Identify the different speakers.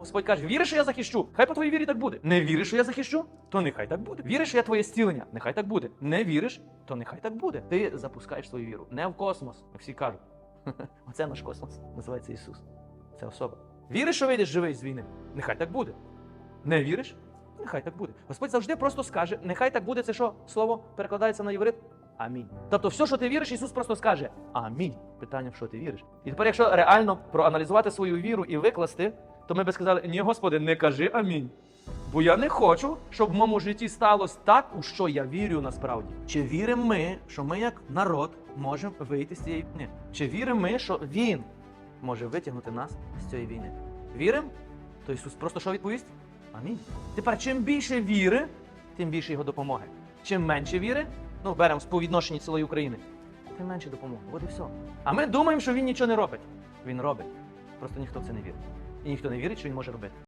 Speaker 1: Господь каже, віриш, що я захищу? Хай по твоїй вірі так буде. Не віриш, що я захищу? То нехай так буде. Віриш, що я твоє зцілення? Нехай так буде. Не віриш, то нехай так буде. Ти запускаєш свою віру. Не в космос. Всі кажуть. Оце наш космос. Називається Ісус. Це особа. Віриш, що вийдеш живий з війни? Нехай так буде. Не віриш? Нехай так буде. Господь завжди просто скаже, нехай так буде, це що слово перекладається на єврит? Амінь. Тобто, все, що ти віриш, Ісус просто скаже Амінь. Питання, в що ти віриш. І тепер, якщо реально проаналізувати свою віру і викласти, то ми би сказали: ні, Господи, не кажи амінь. Бо я не хочу, щоб в моєму житті сталося так, у що я вірю насправді. Чи віримо ми, що ми як народ можемо вийти з цієї війни? Чи віримо ми, що Він може витягнути нас з цієї війни? Віримо? То Ісус просто що відповість? Амінь. Тепер, чим більше віри, тим більше його допомоги. Чим менше віри, ну беремо по відношенню цілої України, тим менше допомоги. От і все. А ми думаємо, що він нічого не робить. Він робить. Просто ніхто в це не вірить. І ніхто не вірить, що він може робити.